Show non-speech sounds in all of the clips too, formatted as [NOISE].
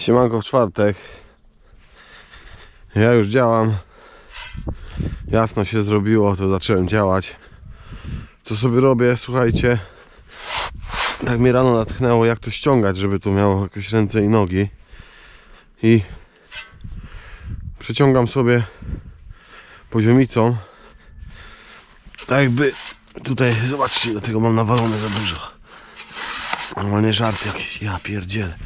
Siemanko w czwartek. Ja już działam. Jasno się zrobiło, to zacząłem działać. Co sobie robię? Słuchajcie. Tak mnie rano natchnęło, jak to ściągać, żeby to miało jakieś ręce i nogi. I przeciągam sobie poziomicą. Tak jakby tutaj, zobaczcie, do tego mam nawalone za dużo. Normalnie żart jakiś, ja pierdzielę.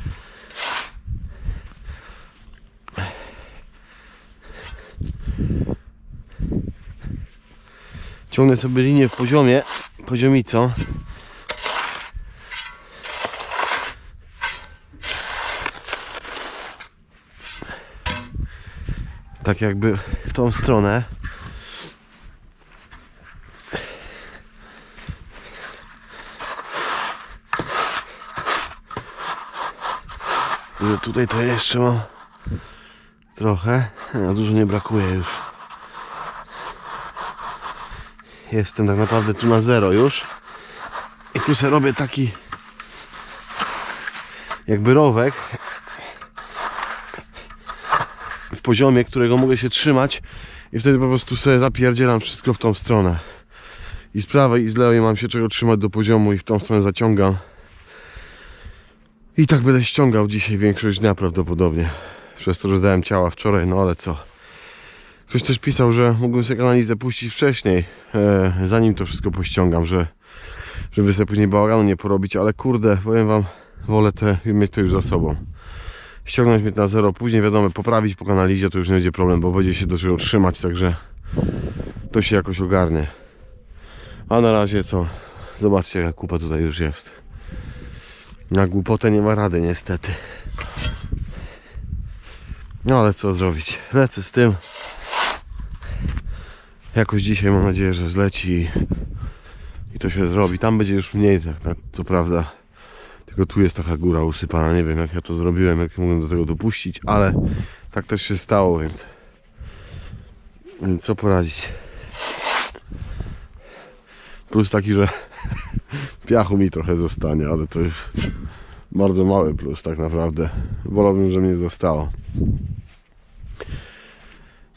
Ciągnę sobie linię w poziomie, poziomicą. Tak jakby w tą stronę. Tutaj to jeszcze mam trochę, a dużo nie brakuje już. Jestem tak naprawdę tu na zero już. I tu sobie robię taki jakby rowek w poziomie, którego mogę się trzymać i wtedy po prostu sobie zapierdzielam wszystko w tą stronę. I z prawej i z lewej mam się czego trzymać do poziomu i w tą stronę zaciągam. I tak będę ściągał dzisiaj większość dnia prawdopodobnie. Przez to, że dałem ciała wczoraj, no ale co. Ktoś też pisał, że mógłbym sobie analizę puścić wcześniej, e, zanim to wszystko pościągam, że żeby sobie później bałaganu nie porobić, ale kurde, powiem wam, wolę te, mieć to już za sobą. Ściągnąć mnie na zero, później wiadomo, poprawić po kanalizie to już nie będzie problem, bo będzie się do czego trzymać, także to się jakoś ogarnie. A na razie co? Zobaczcie, jaka kupa tutaj już jest. Na głupotę nie ma rady niestety. No ale co zrobić? Lecę z tym. Jakoś dzisiaj mam nadzieję, że zleci i, to się zrobi. Tam będzie już mniej, tak, tak, co prawda. Tylko tu jest taka góra usypana. Nie wiem jak ja to zrobiłem, jak mogłem do tego dopuścić, ale tak też się stało, więc, więc co poradzić. Plus taki, że [LAUGHS] piachu mi trochę zostanie, ale to jest bardzo mały plus tak naprawdę. Wolałbym, że mnie zostało.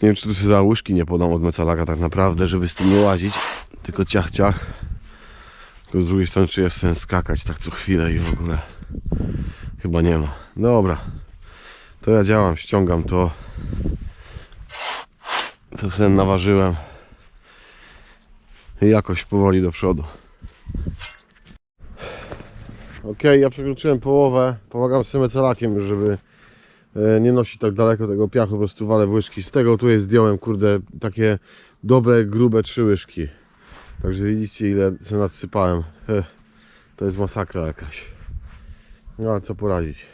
Nie wiem, czy tu sobie za łyżki nie podam od mecalaka tak naprawdę, żeby z tym nie łazić. Tylko ciach, ciach. Tylko z drugiej strony, czy jest sens skakać tak co chwilę i w ogóle. Chyba nie ma. Dobra. To ja działam, ściągam to. To sobie naważyłem. I jakoś powoli do przodu. Ok, ja przekroczyłem połowę. Pomagam z tym mecalakiem już, żeby nie nosić tak daleko tego piachu, po prostu walę w łyżki. Z tego tu jest zdjąłem, kurde, takie dobre, grube trzy łyżki. Także widzicie ile sobie nadsypałem. To jest masakra jakaś. No ale co poradzić.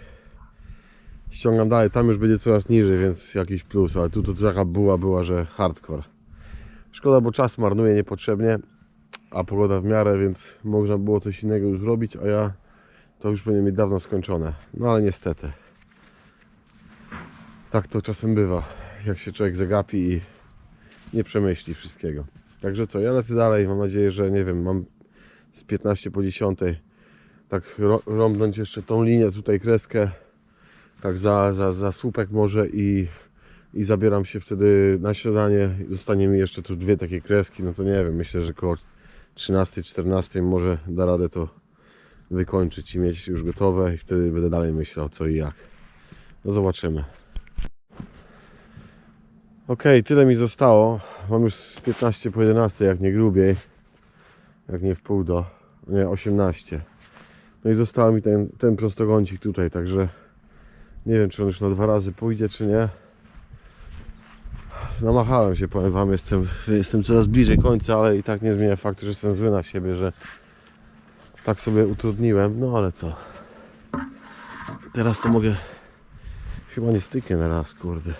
Ściągam dalej, tam już będzie coraz niżej, więc jakiś plus, ale tu to taka buła była, że hardcore. Szkoda, bo czas marnuje niepotrzebnie, a pogoda w miarę, więc można było coś innego już zrobić, a ja to już powinien mieć dawno skończone. No ale niestety. Tak to czasem bywa, jak się człowiek zagapi i nie przemyśli wszystkiego. Także co, ja lecę dalej, mam nadzieję, że nie wiem, mam z 15 po 10 tak rąbnąć jeszcze tą linię, tutaj kreskę, tak za, za, za słupek może i, i zabieram się wtedy na śniadanie. Zostanie mi jeszcze tu dwie takie kreski, no to nie wiem, myślę, że koło 13-14 może da radę to wykończyć i mieć już gotowe i wtedy będę dalej myślał co i jak. No zobaczymy. Ok, tyle mi zostało. Mam już z 15 po 11, jak nie grubiej. Jak nie w pół do. Nie, 18. No i został mi ten, ten tutaj, także nie wiem, czy on już na dwa razy pójdzie, czy nie. Namachałem się, powiem Wam, jestem, jestem coraz bliżej końca, ale i tak nie zmienia faktu, że jestem zły na siebie, że tak sobie utrudniłem, no ale co. Teraz to mogę. Chyba nie styknie na raz, kurde.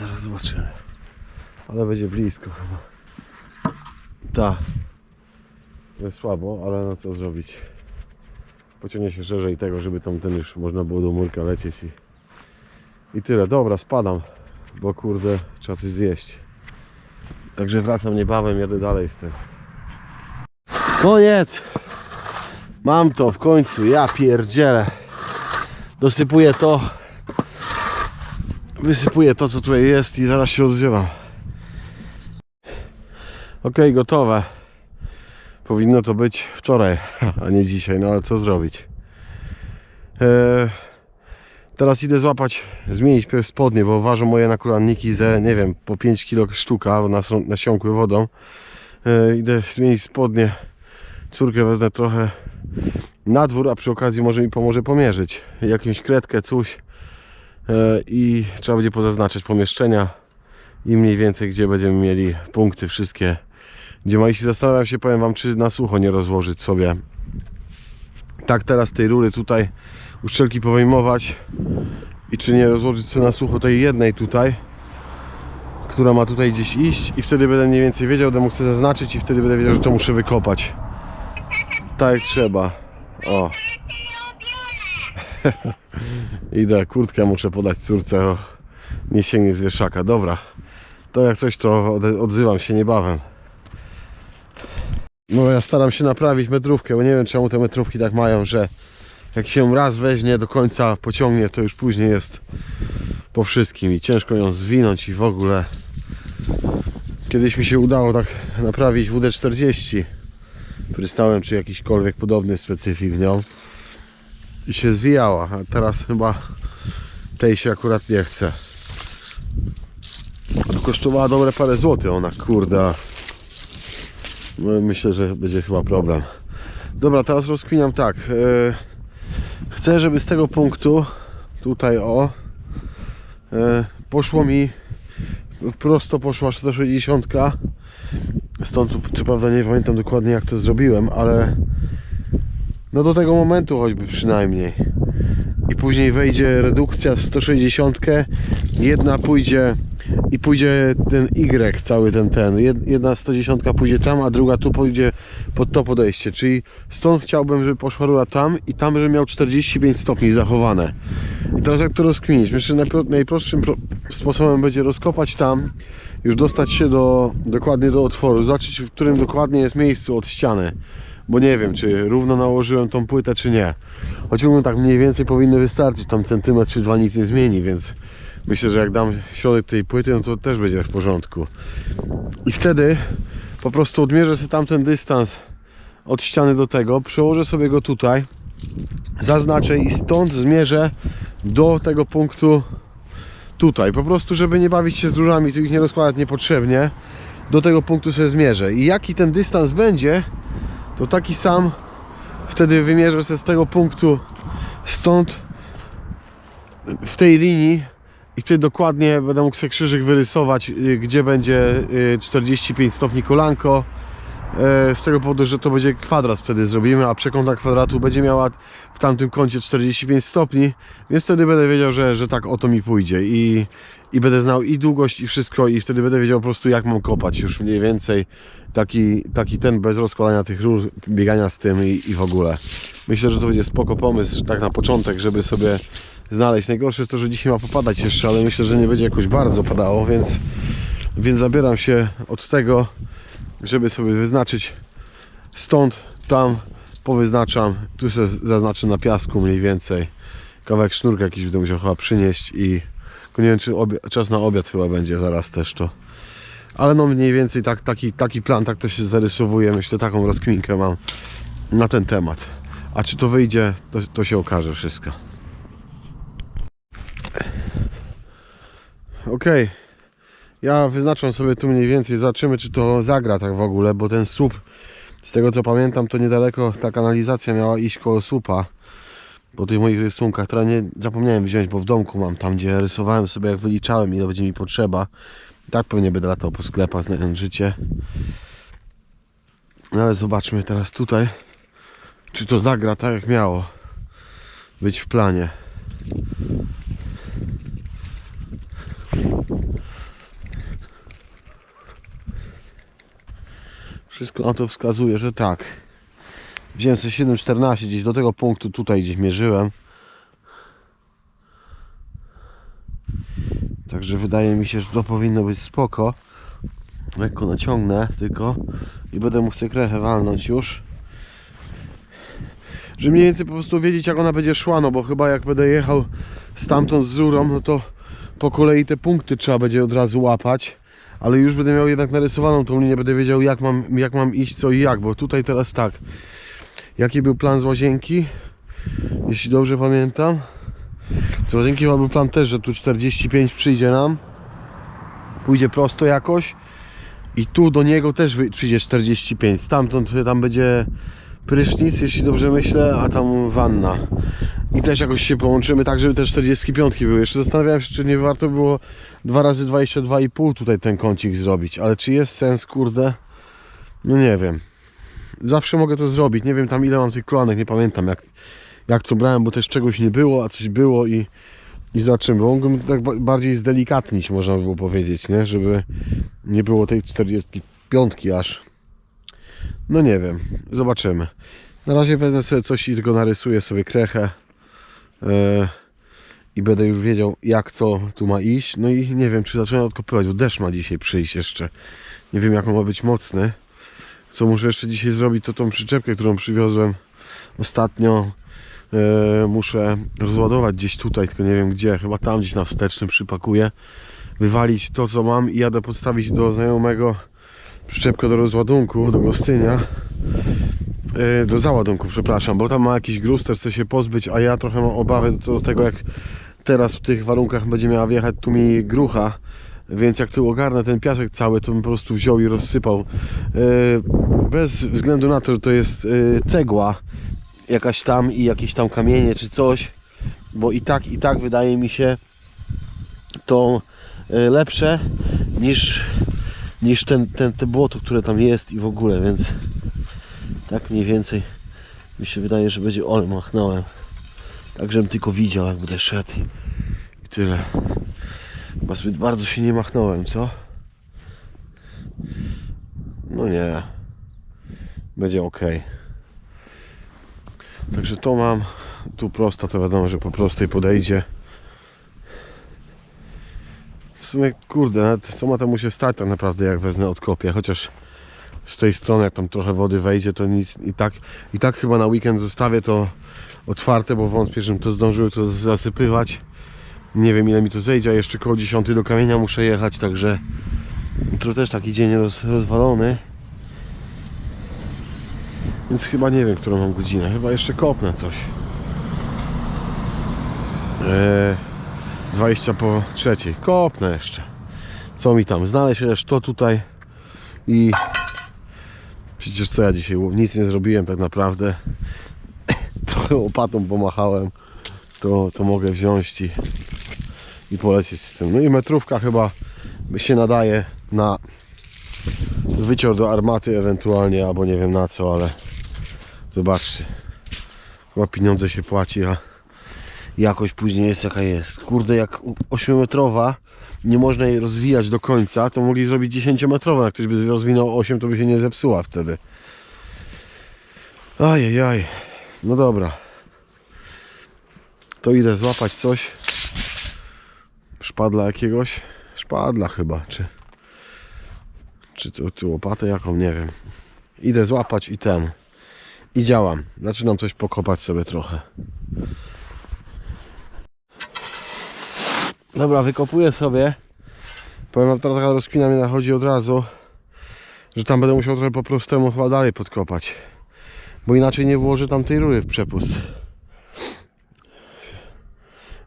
Zaraz zobaczymy. Ale będzie blisko chyba. Ta. Jest słabo, ale no co zrobić. Pociągnie się szerzej tego, żeby tam ten już można było do murka lecieć i, i tyle. Dobra, spadam, bo kurde trzeba coś zjeść. Także wracam niebawem, jadę dalej z tym. Koniec! Mam to w końcu, ja pierdzielę. Dosypuję to. Wysypuję to, co tutaj jest i zaraz się odzywam. Ok, gotowe. Powinno to być wczoraj, [LAUGHS] a nie dzisiaj, no ale co zrobić? Eee, teraz idę złapać, zmienić spodnie, bo ważą moje nakulanniki ze, nie wiem, po 5 kg sztuka, bo nas, nasiąkły wodą. Eee, idę zmienić spodnie. Córkę wezmę trochę na dwór, a przy okazji może mi pomoże pomierzyć. Jakąś kredkę, coś. Eee, I trzeba będzie pozaznaczyć pomieszczenia i mniej więcej, gdzie będziemy mieli punkty wszystkie gdzie ma iść. Zastanawiam się, powiem Wam, czy na sucho nie rozłożyć sobie. Tak teraz tej rury tutaj uszczelki powyjmować i czy nie rozłożyć sobie na sucho tej jednej tutaj, która ma tutaj gdzieś iść i wtedy będę mniej więcej wiedział, będę sobie zaznaczyć i wtedy będę wiedział, że to muszę wykopać. Tak jak trzeba. O. [LAUGHS] [LAUGHS] Idę, kurtkę muszę podać córce, o. nie sięgnie z wieszaka. Dobra, to jak coś to odzywam się niebawem. No ja staram się naprawić metrówkę, bo nie wiem czemu te metrówki tak mają, że jak się raz weźmie do końca pociągnie, to już później jest po wszystkim i ciężko ją zwinąć i w ogóle. Kiedyś mi się udało tak naprawić WD-40 prystałem czy jakiśkolwiek podobny specyfik w nią i się zwijała, a teraz chyba tej się akurat nie chce. Kosztowała dobre parę złotych ona, kurde. no, myślę, że będzie chyba problem. Dobra, teraz rozkminiam tak. e, Chcę, żeby z tego punktu, tutaj o, e, poszło mi prosto poszła 160. Stąd, co prawda, nie pamiętam dokładnie jak to zrobiłem, ale no do tego momentu choćby przynajmniej. I później wejdzie redukcja w 160. Jedna pójdzie i pójdzie ten Y cały ten ten. Jed- Jedna 110 pójdzie tam, a druga tu pójdzie pod to podejście. Czyli stąd chciałbym, żeby poszła rura tam i tam, żeby miał 45 stopni zachowane. I teraz jak to rozkminić? Myślę, że najpro- najprostszym pro- sposobem będzie rozkopać tam, już dostać się do, dokładnie do otworu, zobaczyć w którym dokładnie jest miejscu od ściany. Bo nie wiem, czy równo nałożyłem tą płytę, czy nie. Równo tak mniej więcej powinny wystarczyć, tam centymetr czy dwa nic nie zmieni, więc myślę, że jak dam środek tej płyty, no to też będzie w porządku. I wtedy po prostu odmierzę sobie tamten dystans od ściany do tego, przełożę sobie go tutaj, zaznaczę i stąd zmierzę do tego punktu tutaj. Po prostu, żeby nie bawić się z rurami, tu ich nie rozkładać niepotrzebnie, do tego punktu sobie zmierzę. I jaki ten dystans będzie, to taki sam wtedy wymierzę sobie z tego punktu stąd w tej linii i wtedy dokładnie będę mógł sobie krzyżyk wyrysować, y, gdzie będzie y, 45 stopni kolanko. E, Z tego powodu, że to będzie kwadrat wtedy zrobimy, a przekątna kwadratu będzie miała w tamtym kącie 45 stopni, więc wtedy będę wiedział, że, że tak o to mi pójdzie i, i będę znał i długość i wszystko i wtedy będę wiedział po prostu jak mam kopać już mniej więcej taki, taki ten bez rozkładania tych rur, biegania z tym i, i w ogóle. Myślę, że to będzie spoko pomysł, że tak na początek, żeby sobie znaleźć. Najgorsze to, że dzisiaj ma popadać jeszcze, ale myślę, że nie będzie jakoś bardzo padało, więc, więc zabieram się od tego, żeby sobie wyznaczyć stąd, tam powyznaczam, tu sobie zaznaczę na piasku mniej więcej. Kawałek sznurka jakiś będę musiał chyba przynieść i nie wiem czy czas na obiad chyba będzie zaraz też to. Ale no mniej więcej tak, taki, taki plan, tak to się zarysowuje, myślę taką rozkminkę mam na ten temat. A czy to wyjdzie, to, to się okaże wszystko. Okej ja wyznaczam sobie tu mniej więcej, zobaczymy czy to zagra tak w ogóle, bo ten słup, z tego co pamiętam, to niedaleko ta kanalizacja miała iść koło słupa. Po tych moich rysunkach, które nie zapomniałem wziąć, bo w domku mam tam, gdzie rysowałem sobie, jak wyliczałem, ile będzie mi potrzeba. Tak pewnie będę latał po sklepach, znając życie. No ale zobaczmy teraz tutaj, czy to zagra tak jak miało być w planie. Wszystko na to wskazuje, że tak. Wziąłem sobie 7,14 gdzieś do tego punktu tutaj gdzieś mierzyłem. Także wydaje mi się, że to powinno być spoko. Lekko naciągnę tylko i będę mógł sobie krechę walnąć już. żeby mniej więcej po prostu wiedzieć jak ona będzie szła, no bo chyba jak będę jechał stamtąd z rurą, no to po kolei te punkty trzeba będzie od razu łapać, ale już będę miał jednak narysowaną tą linię, będę wiedział jak mam, jak mam iść, co i jak, bo tutaj teraz tak, jaki był plan z łazienki, jeśli dobrze pamiętam, z łazienki chyba był plan też, że tu 45 przyjdzie nam, pójdzie prosto jakoś. I tu do niego też przyjdzie 45, stamtąd tam będzie prysznic, jeśli dobrze myślę, a tam wanna. I też jakoś się połączymy tak, żeby te 45 były. Jeszcze zastanawiałem się, czy nie warto było 2 razy 22,5 tutaj ten kącik zrobić, ale czy jest sens, kurde? No nie wiem. Zawsze mogę to zrobić. Nie wiem tam ile mam tych kolanek, nie pamiętam jak, jak co brałem, bo też czegoś nie było, a coś było i, i za czym. Bo mógłbym tak ba- bardziej zdelikatnić, można by było powiedzieć, nie? Żeby nie było tej 45 aż. No nie wiem, zobaczymy. Na razie wezmę sobie coś i tylko narysuję sobie krechę e, i będę już wiedział jak co tu ma iść. No i nie wiem czy zacząłem odkopywać, bo deszcz ma dzisiaj przyjść jeszcze. Nie wiem jak on ma być mocny. Co muszę jeszcze dzisiaj zrobić to tą przyczepkę, którą przywiozłem ostatnio. E, muszę rozładować gdzieś tutaj, tylko nie wiem gdzie, chyba tam gdzieś na wstecznym przypakuję. Wywalić to co mam i jadę podstawić do znajomego przyczepkę do rozładunku, do Gostynia. Yy, do załadunku, przepraszam, bo tam ma jakiś gruz, też chce się pozbyć, a ja trochę mam obawy do tego, jak teraz w tych warunkach będzie miała wjechać tu mi grucha, więc jak tu ogarnę ten piasek cały, to bym po prostu wziął i rozsypał. Yy, bez względu na to, że to jest yy, cegła jakaś tam i jakieś tam kamienie czy coś, bo i tak, i tak wydaje mi się to lepsze niż niż ten, ten, te błoto, które tam jest i w ogóle, więc tak mniej więcej mi się wydaje, że będzie ole machnąłem. Tak, żebym tylko widział, jak będę szedł i, i tyle. Chyba zbyt bardzo się nie machnąłem, co? No nie. Będzie ok. Także to mam. Tu prosta, to wiadomo, że po prostej podejdzie. Sumie, kurde, co ma temu się stać tak naprawdę, jak wezmę odkopię, chociaż z tej strony, jak tam trochę wody wejdzie, to nic i tak, i tak chyba na weekend zostawię to otwarte, bo wątpię, żebym to zdążył to zasypywać. Nie wiem ile mi to zejdzie, a jeszcze koło 10 do kamienia muszę jechać, także jutro też taki dzień roz, rozwalony. Więc chyba nie wiem, którą mam godzinę. Chyba jeszcze kopnę coś. Eee, 20 po trzeciej. Kopnę jeszcze. Co mi tam? Znaleźć też to tutaj i przecież co ja dzisiaj nic nie zrobiłem tak naprawdę. [COUGHS] Trochę łopatą pomachałem. To, to mogę wziąć i, i polecieć z tym. No i metrówka chyba się nadaje na wycior do armaty ewentualnie, albo nie wiem na co, ale zobaczcie. Chyba pieniądze się płaci, a jakość później jest jaka jest. Kurde, jak 8-metrowa nie można jej rozwijać do końca, to mogli zrobić 10-metrową. Jak ktoś by rozwinął 8, to by się nie zepsuła wtedy. Ajajaj. No dobra. To idę złapać coś. Szpadla jakiegoś. Szpadla chyba, czy... Czy, czy, czy łopatę jaką, nie wiem. Idę złapać i ten. I działam. Zaczynam coś pokopać sobie trochę. Dobra, wykopuję sobie. Powiem wam, teraz taka rozkmina mnie nachodzi od razu, że tam będę musiał trochę po prostemu chyba dalej podkopać. Bo inaczej nie włożę tam tej rury w przepust.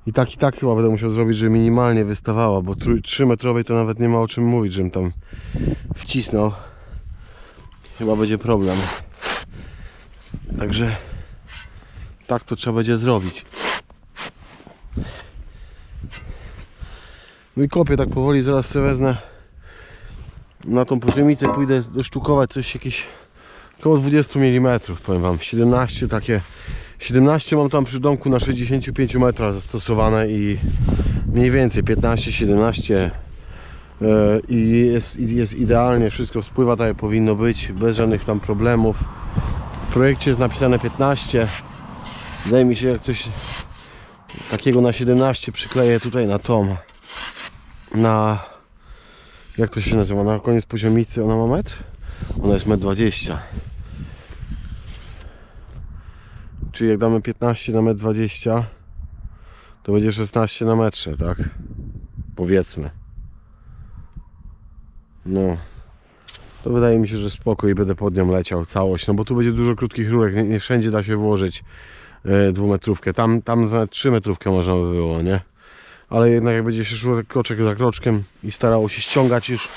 I tak i tak chyba będę musiał zrobić, żeby minimalnie wystawała, bo 3 metrowej to nawet nie ma o czym mówić, żebym tam wcisnął. Chyba będzie problem. Także tak to trzeba będzie zrobić. No i kopię tak powoli, zaraz sobie wezmę na tą poziomicę, pójdę dosztukować coś jakieś około 20 mm, powiem wam, 17 takie 17 mam tam przy domku na 65 metrach zastosowane i mniej więcej 15-17 e, i jest, jest idealnie, wszystko spływa tak jak powinno być, bez żadnych tam problemów. W projekcie jest napisane 15. Wydaje mi się, jak coś takiego na 17 przykleję tutaj na tom, na jak to się nazywa, na koniec poziomicy, ona ma metr? Ona jest metr 20. Czyli jak damy 15 na metr 20, to będzie 16 na metrze, tak? Powiedzmy. No. To wydaje mi się, że spoko i będę pod nią leciał całość, no bo tu będzie dużo krótkich rurek, nie, nie wszędzie da się włożyć e, dwumetrówkę. Tam, tam nawet trzymetrówkę można by było, nie? Ale jednak jak będzie się szło kroczek za kroczkiem i starało się ściągać już,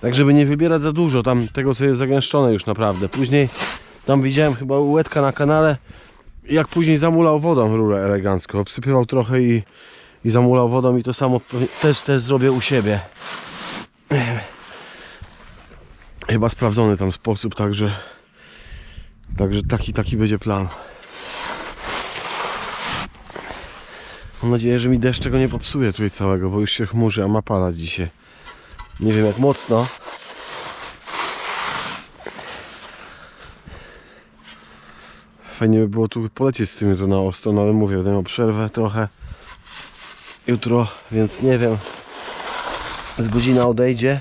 tak żeby nie wybierać za dużo tam tego, co jest zagęszczone już naprawdę. Później tam widziałem chyba u Łetka na kanale, jak później zamulał wodą rurę elegancko. Obsypywał trochę i, i zamulał wodą i to samo też, też zrobię u siebie. Chyba sprawdzony tam sposób, także także taki, taki będzie plan. Mam nadzieję, że mi deszcz tego nie popsuje tutaj całego, bo już się chmurzy, a ma padać dzisiaj. Nie wiem jak mocno. Fajnie by było tu polecieć z tym jutro na ostro, no ale mówię, będę miał przerwę trochę jutro, więc nie wiem. Z godzina odejdzie.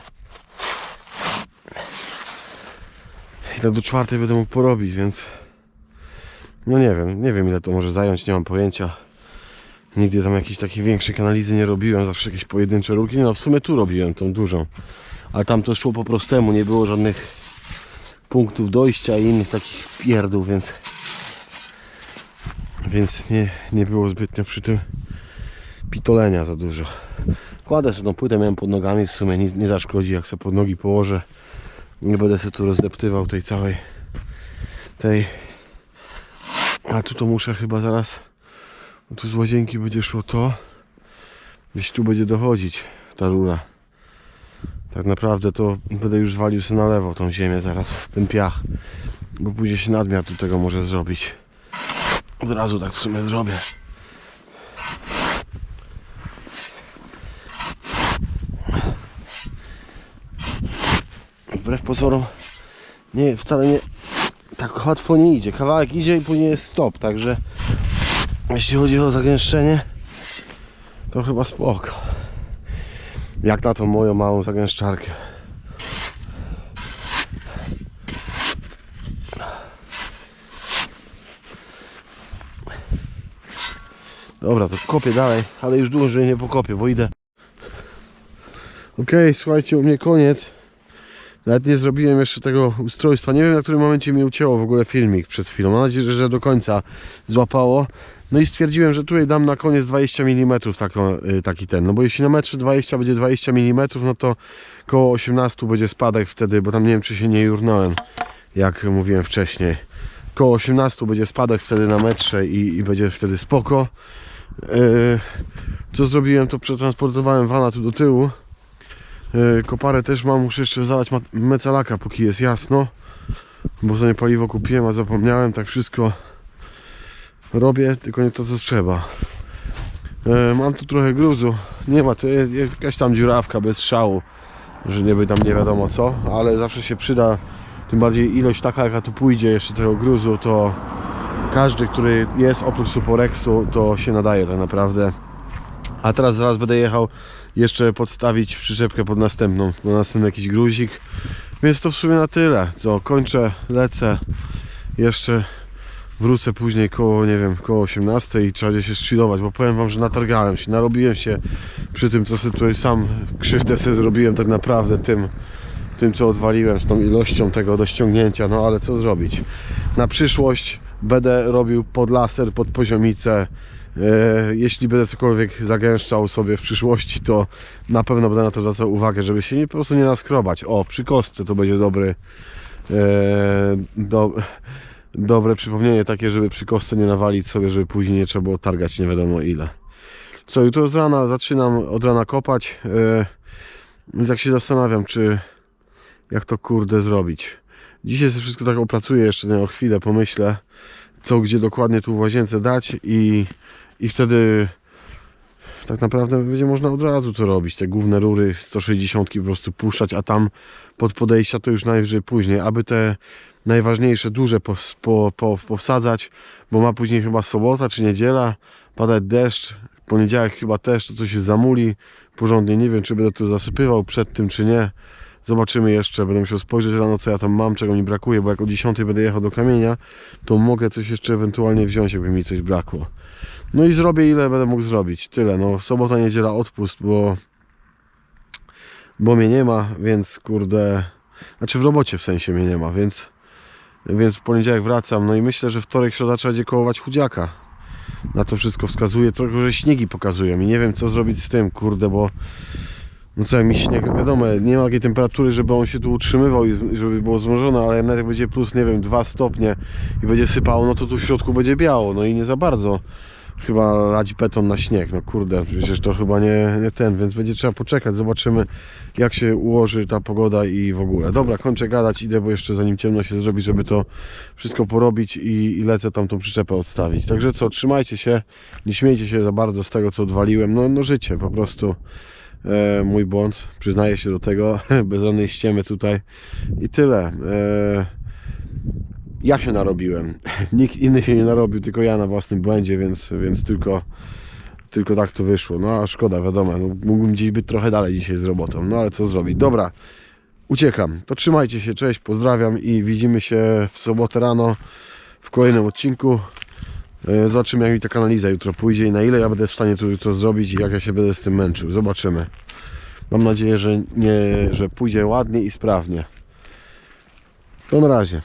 I tak do czwartej będę mógł porobić, więc no nie wiem, nie wiem ile to może zająć, nie mam pojęcia. Nigdy tam jakiejś takiej większej kanalizy nie robiłem, zawsze jakieś pojedyncze rurki. No w sumie tu robiłem tą dużą, ale tam to szło po prostemu, nie było żadnych punktów dojścia i innych takich pierdół, więc więc nie, nie było zbytnio przy tym pitolenia za dużo. Kładę sobie tą płytę, miałem pod nogami, w sumie nie, nie zaszkodzi jak sobie pod nogi położę. Nie będę sobie tu rozdeptywał tej całej tej a tu to muszę chyba zaraz tu z łazienki będzie szło to gdzieś tu będzie dochodzić ta rura. Tak naprawdę to będę już walił sobie na lewo tą ziemię zaraz, ten piach bo później się nadmiar tu tego może zrobić. Od razu tak w sumie zrobię. Wbrew pozorom nie, wcale nie tak łatwo nie idzie. Kawałek idzie i później jest stop, także jeśli chodzi o zagęszczenie to chyba spoko. Jak na tą moją małą zagęszczarkę. Dobra, to kopię dalej, ale już dłużej nie pokopię, bo idę. Okej, słuchajcie, u mnie koniec. Nawet nie zrobiłem jeszcze tego ustrojstwa. Nie wiem na którym momencie mi ucięło w ogóle filmik przed chwilą. Mam nadzieję, że do końca złapało. No i stwierdziłem, że tutaj dam na koniec 20 mm y, taki ten. No bo jeśli na metrze 20 będzie 20 mm, no to koło 18 będzie spadek wtedy, bo tam nie wiem czy się nie jurnąłem, jak mówiłem wcześniej. Koło 18 będzie spadek wtedy na metrze i, i będzie wtedy spoko. Yy, co zrobiłem, to przetransportowałem wana tu do tyłu. Yy, Koparę też mam, muszę jeszcze zalać mecalaka, póki jest jasno. Bo sobie paliwo kupiłem, a zapomniałem, tak wszystko robię, tylko nie to co trzeba. Yy, Mam tu trochę gruzu, nie ma, to jest, jakaś tam dziurawka bez szału, że nie by tam nie wiadomo co, ale zawsze się przyda, tym bardziej ilość taka jaka tu pójdzie jeszcze tego gruzu, to każdy, który jest oprócz Suporexu, to się nadaje tak naprawdę. A teraz zaraz będę jechał jeszcze podstawić przyczepkę pod następną, na następny jakiś gruzik. Więc to w sumie na tyle. Co, kończę, lecę. Jeszcze wrócę później koło, nie wiem, koło 18 i trzeba się szczylować, bo powiem wam, że natargałem się, narobiłem się przy tym, co sobie tutaj sam krzywdę sobie zrobiłem tak naprawdę tym, tym co odwaliłem z tą ilością tego do ściągnięcia, no ale co zrobić. Na przyszłość będę robił pod laser, pod poziomicę. E, Jeśli będę cokolwiek zagęszczał sobie w przyszłości, to na pewno będę na to zwracał uwagę, żeby się nie, po prostu nie naskrobać. O, przy kostce to będzie dobry e, do, dobre przypomnienie takie, żeby przy kostce nie nawalić sobie, żeby później nie trzeba było targać nie wiadomo ile. Co, jutro z rana zaczynam od rana kopać. Tak się zastanawiam, czy jak to kurde zrobić. Dzisiaj sobie wszystko tak opracuję jeszcze nie, o chwilę, pomyślę co gdzie dokładnie tu w łazience dać i, i wtedy tak naprawdę będzie można od razu to robić. Te główne rury 160 po prostu puszczać, a tam pod podejścia to już najwyżej później, aby te najważniejsze, duże po, po, po, powsadzać, bo ma później chyba sobota czy niedziela, padać deszcz, poniedziałek chyba też, to, to się zamuli porządnie, nie wiem czy będę to zasypywał przed tym czy nie, Zobaczymy jeszcze, będę musiał spojrzeć rano co ja tam mam, czego mi brakuje, bo jak o 10 będę jechał do kamienia, to mogę coś jeszcze ewentualnie wziąć, jakby mi coś brakło. No i zrobię ile będę mógł zrobić. Tyle. No sobota, niedziela odpust, bo bo mnie nie ma, więc kurde, znaczy w robocie w sensie mnie nie ma, więc więc w poniedziałek wracam. No i myślę, że wtorek, środa trzeba będzie kołować chudziaka. Na to wszystko wskazuje, trochę, że śniegi pokazują i nie wiem co zrobić z tym, kurde, bo no co mi śnieg, wiadomo, nie ma takiej temperatury, żeby on się tu utrzymywał i żeby było zmrożone, ale nawet jak będzie plus, nie wiem, 2 stopnie i będzie sypało, no to tu w środku będzie biało, no i nie za bardzo chyba radzi beton na śnieg, no kurde, przecież to chyba nie, nie ten, więc będzie trzeba poczekać, zobaczymy jak się ułoży ta pogoda i w ogóle. Dobra, kończę gadać, idę, bo jeszcze zanim ciemno się zrobi, żeby to wszystko porobić i, i lecę tam tą przyczepę odstawić. Także co, trzymajcie się, nie śmiejcie się za bardzo z tego, co odwaliłem, no, no życie po prostu. E, mój błąd, przyznaję się do tego, [LAUGHS] bez żadnej ściemy tutaj i tyle. Ja się narobiłem, [LAUGHS] nikt inny się nie narobił, tylko ja na własnym błędzie, więc, więc tylko, tylko tak to wyszło. No a szkoda, wiadomo, no, mógłbym gdzieś być trochę dalej dzisiaj z robotą, no ale co zrobić. Dobra, uciekam. To trzymajcie się, cześć, pozdrawiam i widzimy się w sobotę rano w kolejnym odcinku. E, Zobaczymy jak mi taka analiza jutro pójdzie i na ile ja będę w stanie to jutro zrobić i jak ja się będę z tym męczył. Zobaczymy. Mam nadzieję, że, nie, że pójdzie ładnie i sprawnie. To na razie.